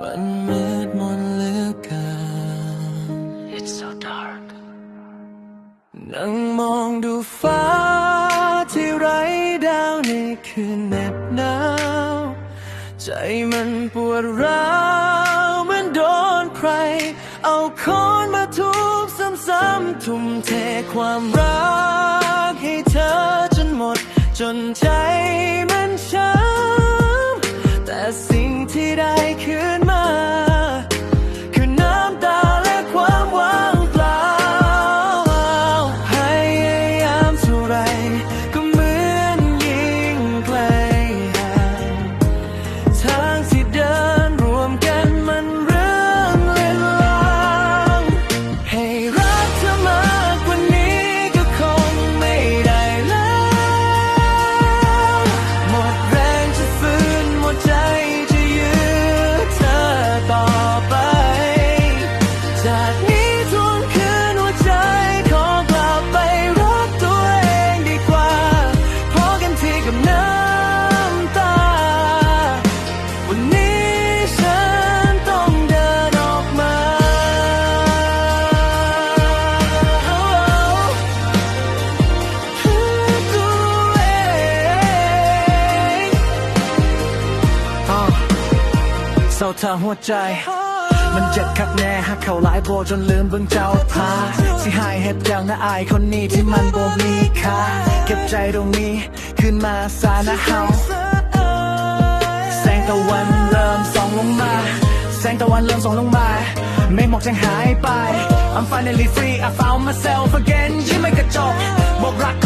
มันมืดมนเหลือเกินนั่งมองดูฟ้าที่ไร้ดาวในคืนเหน็บหนาว ใจมันปวดร้าวเหมือนโดนใคร เอาคนมาทุบซ้ำๆทุ่มเทความรักให้เธอจนหมดจนใจ ศร้าทางหัวใจ มันเจ็บคักแน่หักเขาหลายโบจนลืมเบิ่งเจ้าพาสิหายเฮ็ดอย่างน่าอายคนนี้ที่มันบ่มีค่าเก็บใจตรงนี้ขึ้นมาสานะเฮาแสงตะวันเริ่มส่องลงมา แสงตะวันเริ่มส่องลงมาเมฆหมอกจางหายไป I'm finally free I found myself again ยิ้มไม่กระจกบอกรัก